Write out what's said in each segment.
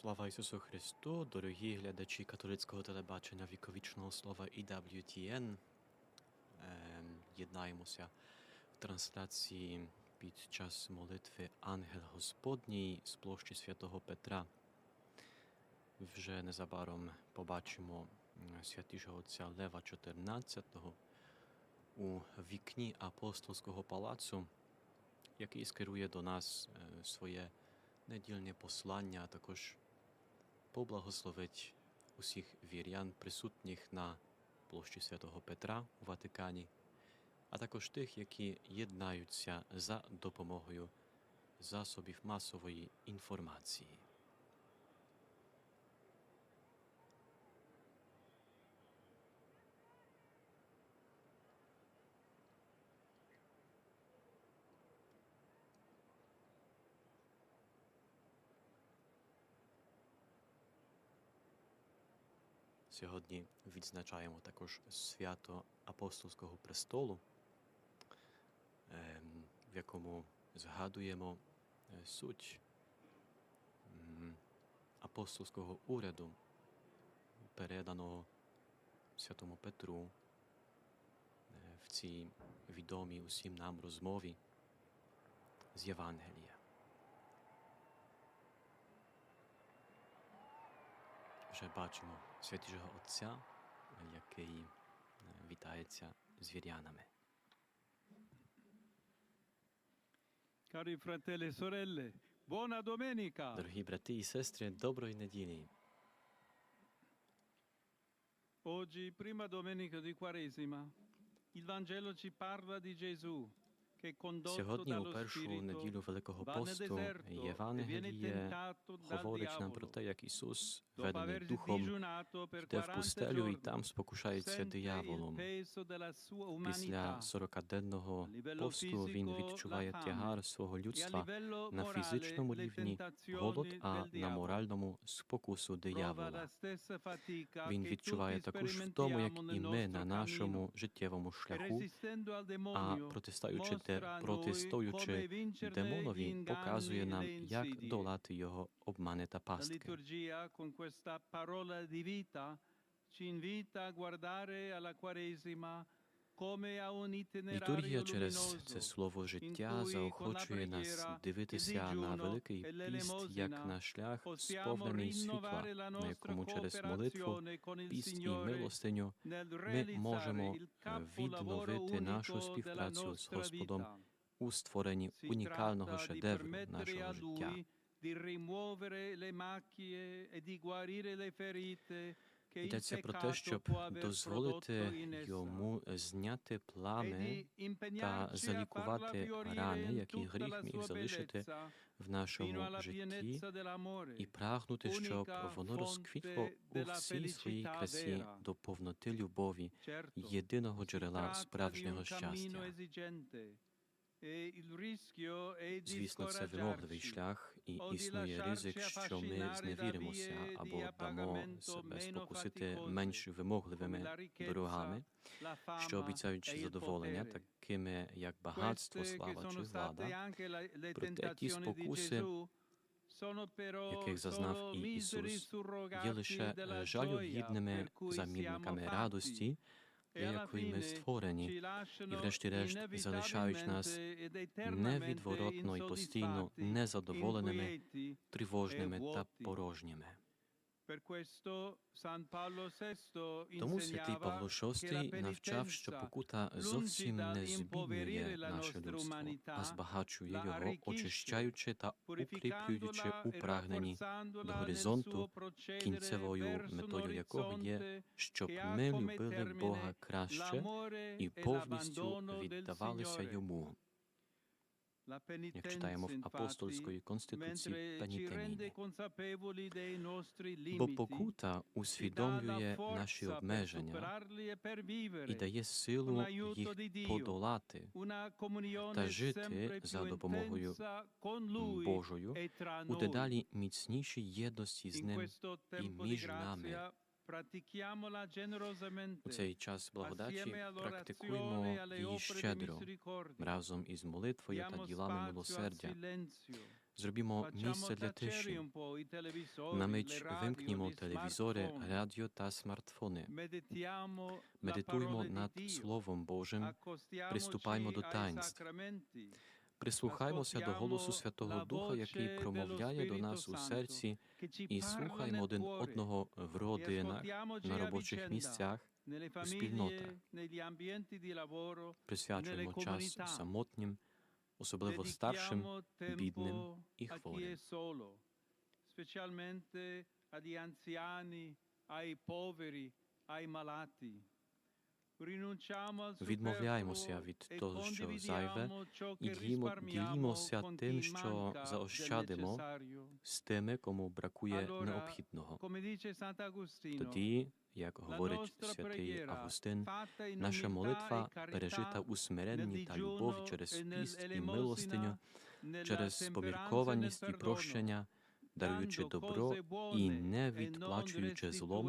Слава Ісусу Христу, дорогі глядачі католицького телебачення віковічного слова EWTN. Ем, Єднаємося в трансляції під час молитви Ангел Господній з площі святого Петра. Вже незабаром побачимо святішого отця Лева XIV у вікні апостольського палацу, який скерує до нас е, своє недільне послання, а також поблагословить усіх вірян, присутніх на площі святого Петра у Ватикані, а також тих, які єднаються за допомогою засобів масової інформації. Сьогодні відзначаємо також свято Апостольського престолу, ем, в якому згадуємо е, суть апостольського уряду, переданого святому Петру е, в цій відомій усім нам розмові з Євангелія. Вже бачимо святішого Отця, який е, вітається з вірянами. Cari fratelli e sorelle, buona domenica! Дорогі брати і сестри, доброї неділі. Oggi, prima domenica di Quaresima, il Vangelo ci parla di Gesù che condotto Сьогодні, у першу неділю Великого посту, e Євангеліє говорить нам про те, як Ісус, ведений Духом, йде в пустелю і там спокушається дияволом. Після umanità 40-денного посту він відчуває тягар свого e людства на фізичному рівні голод, а на моральному спокусу диявола. Він відчуває також в тому, як і ми на нашому життєвому. Шляху, а протистаючи noi протистоючи демонові, показує e нам, як долати його обмани та пастки. ci invita a guardare alla Quaresima Літургія через це слово життя заохочує нас дивитися на великий піст як на шлях, сповнений світла, на якому через молитву, піст і милостиню ми можемо е, відновити нашу співпрацю з Господом у створенні унікального шедевру нашого життя. E Йдеться про те, щоб дозволити йому зняти E плами та залікувати рани, які гріх міг залишити в нашому житті, і прагнути, щоб воно розквітло у всій своїй красі до повноти любові, єдиного джерела справжнього щастя. Звісно, це вимогливий шлях, і існує ризик, що ми зневіримося або дамо себе спокусити менш вимогливими дорогами, що fama e задоволення, такими як багатство, слава чи влада, Проте ті спокуси, яких зазнав і Ісус, є лише della е, жалю gioia гідними per cui siamo замінниками радості, для якої ми створені, і врешті-решт залишають нас невідворотно і постійно незадоволеними, тривожними та порожніми. Тому святий Павло VI навчав, що покута зовсім не збіднює наше людство, а збагачує його, очищаючи та укріплюючи у e прагненні до горизонту, кінцевою метою якого є, щоб ми любили Бога краще і e повністю віддавалися Йому. Як читаємо в апостольської конституції nostri Бо покута усвідомлює наші обмеження e і дає силу їх подолати та жити за допомогою Божою e у дедалі міцнішій єдності з ним і між нами. У цей час e практикуємо її щедро разом із молитвою та ділами милосердя. Зробімо місце для тиші. На мить вимкнімо телевізори, радіо та смартфони. Медитуємо над. Словом Божим, приступаймо до таїнств. Прислухаймося до голосу Святого Духа, який промовляє до нас у серці, і слухаймо один одного в e родинах, на робочих місцях, famiglie, спільнотах. присвячуємо час самотнім, особливо старшим, бідним і хворим. agli anziani, ai poveri, ai malati. Відмовляємося від e того, що зайве, і ділімо- ділімося тим, що заощадимо, з тими, кому бракує необхідного. Тоді, як говорить святий Августин, наша молитва e пережита у смиренні та любові через піст e і милостиню, через поміркованість і прощення, даруючи добро і не e відплачуючи злом,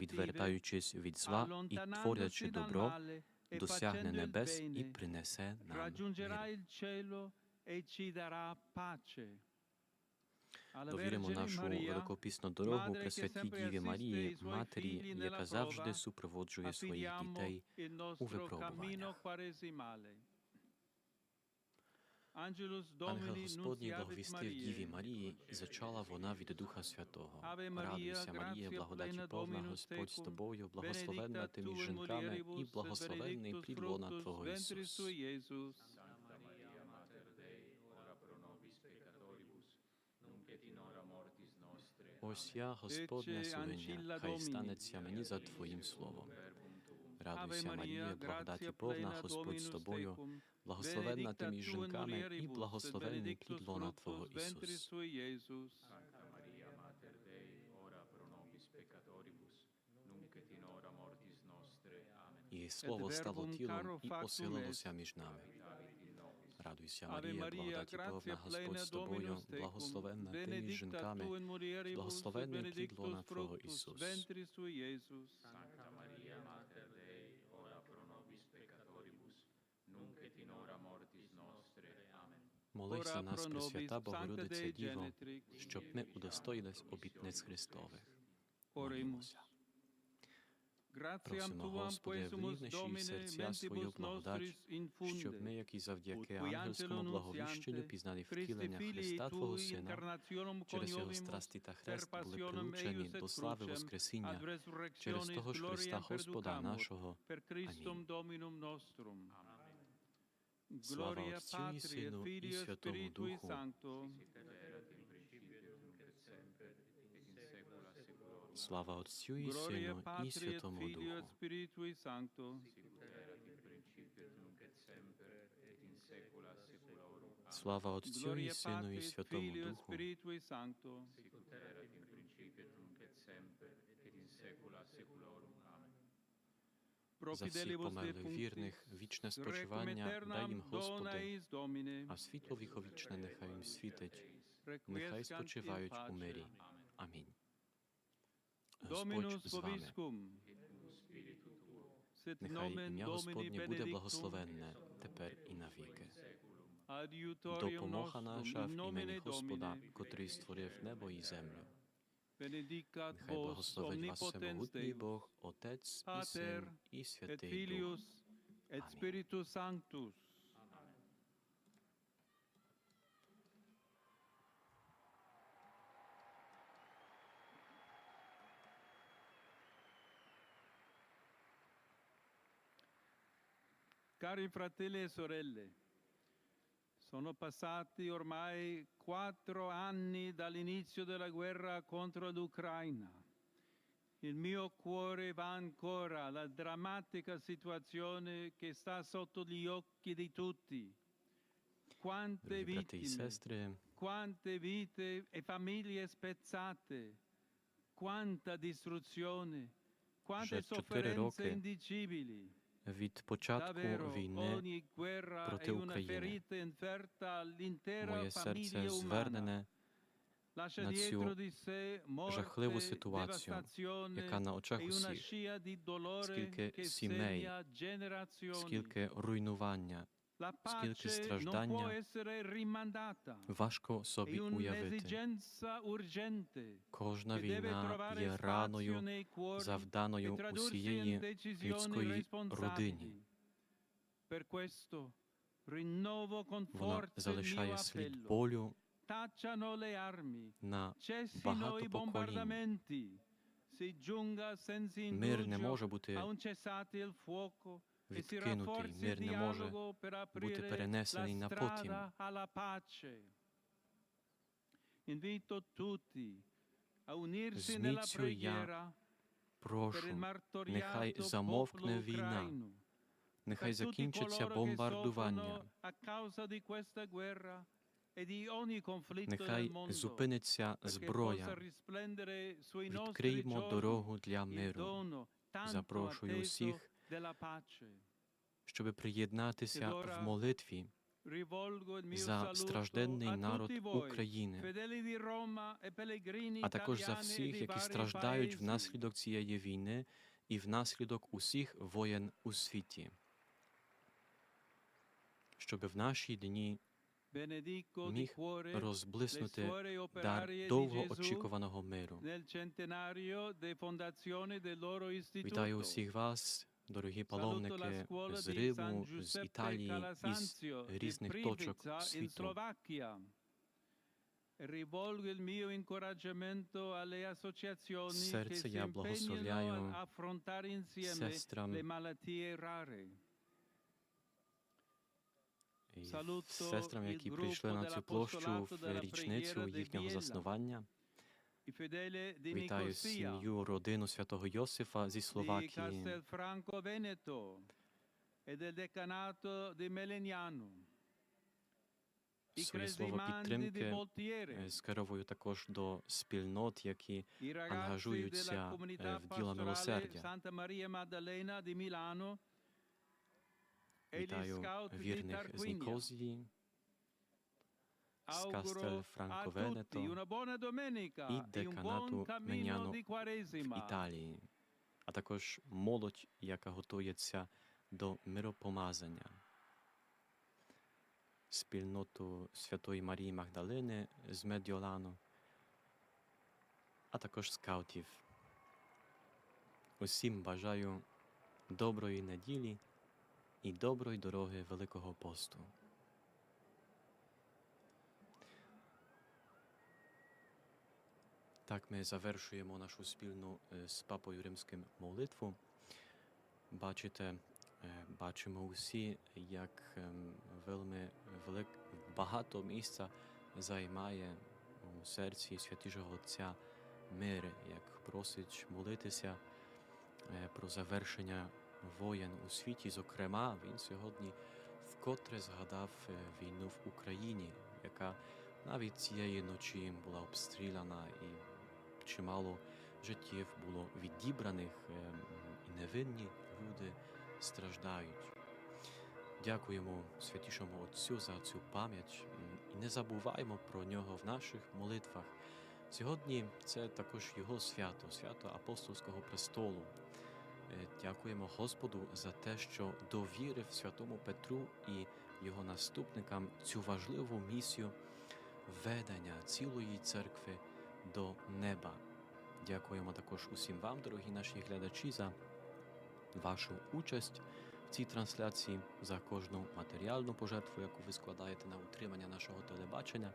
відвертаючись від зла і творячи добро, e досягне небес і принесе нам мир. e Довіримо нашу великопісну дорогу Пресвятій Діві Марії, Матері, яка завжди супроводжує своїх дітей nostro випробуваннях. Ангел Господній благовістив Діві Марії, і зачала вона від Духа Святого. Радуйся, Марія, благодаті повна, Господь з тобою, благословенна ти між жінками, і благословенний плід лона Твого Ісус. Ось я, Господня Ecce хай станеться мені за Твоїм словом. Радуйся, Марія, благодаті повна, Господь з тобою, благословенна ти між жінками, і благословенний плід лона Твого fructus ventris Ісус. sui, Iesus. І слово стало тілом і оселилося між нами. Радуйся, Марія, благодаті повна, Господь з тобою, благословенна ти між жінками, in благословенний плід лона Твого Ісус. ventris Молись за нас, Пресвята Богородиця Діво, щоб ми удостоїлись обітниць Христових. Gratiam Просимо, Господи, в серця свою благодать, щоб ми, як і завдяки ангельському благовіщенню, пізнали втілення Христа Твого Сина, через його страсті та хрест були прилучені до слави Воскресіння, через того ж Христа Господа нашого. Амінь. Слава Gloria Отцю і Сину, і Святому Spiritui Духу, Sancto. Слава Отцю і Сину, і Святому Духу. Spiritui Sancto. Слава Отцю і Сину, і Святому Духу. За всіх померлих вірних, вічне спочивання дай їм, Господи, а світло віковічне нехай їм світить, нехай спочивають у мирі. Амінь. Господь з вами. Нехай ім'я Господнє буде благословенне тепер і навіки. Допомога наша в імені Господа, котрий створив небо і землю. benedicat Нехай vos благословить вас omnipotens всемогутній Deus, Бог, Отець і Pater Син і et Святий Дух. Filius et Амінь. Spiritus Sanctus. Cari fratelli e sorelle, Sono passati ormai quattro anni dall'inizio della guerra contro l'Ucraina. Il mio cuore va ancora alla drammatica situazione che sta sotto gli occhi di tutti. Quante vittime, quante vite e famiglie spezzate, quanta distruzione, quante sofferenze indicibili. Від початку війни проти України. моє серце звернене на цю жахливу ситуацію, яка на очах e усіх, скільки сімей, скільки руйнування Скільки страждання важко собі уявити. Кожна війна є раною, e завданою усієї людської родині. Вона залишає слід болю на багато поколінь. Мир не може бути e відкинутий, мир не може бути перенесений на потім. strada alla pace. Invito tutti a unirsi З nella міцю я Прошу, нехай замовкне війна, нехай закінчиться бомбардування, e нехай зупиниться зброя. Відкриємо дорогу для миру. Запрошую усіх, della pace. щоб приєднатися в молитві за стражденний народ України, e а також за всіх, які страждають внаслідок цієї війни і внаслідок усіх воєн у світі. Щоб в наші дні міг розблиснути дар operarie довго очікуваного миру. Вітаю усіх вас, дорогі паломники з Риму, з Італії, із різних точок світу. E Серце я благословляю сестрам і сестрам, які прийшли на цю площу в річницю їхнього заснування. Вітаю сім'ю, родину святого Йосифа зі Словакії, e Своє слово підтримки Е, скеровую також до спільнот, які ангажуються, е, в діла милосердя. E Вітаю вірних з. Нікозії, з una buona domenica і деканату Меняно в Італії, а також молодь, яка готується до миропомазання. Спільноту Святої Марії Магдалини з Медіолану, а також скаутів. Усім бажаю доброї неділі і доброї дороги Великого посту. Так ми завершуємо нашу спільну е, з папою римським молитву. Бачите, е, бачимо усі, як ем, вельми велик, багато місця займає у серці святішого Отця мир, як просить молитися е, про завершення воєн у світі. Зокрема, він сьогодні вкотре згадав війну в Україні, яка навіть цієї ночі була обстріляна і чимало життів було відібраних, ем, і невинні люди страждають. Дякуємо святішому Отцю за цю пам'ять і не забуваємо про нього в наших молитвах. Сьогодні це також його свято, свято апостольського престолу. Е, Дякуємо Господу за те, що довірив святому Петру і його наступникам цю важливу місію ведення цілої церкви до неба. Дякуємо також усім вам, дорогі наші глядачі, за вашу участь в цій трансляції, за кожну матеріальну пожертву, яку ви складаєте на утримання нашого телебачення,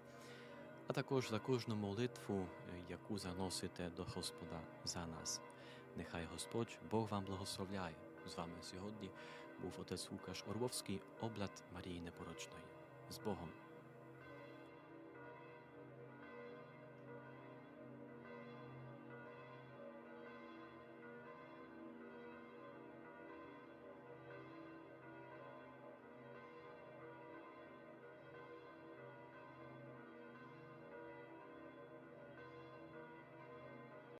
а також за кожну молитву, е, яку заносите до Господа за нас. Нехай Господь Бог вам благословляє. З вами сьогодні був отець Лукаш Орвовський, облад Марії Непорочної. З Богом!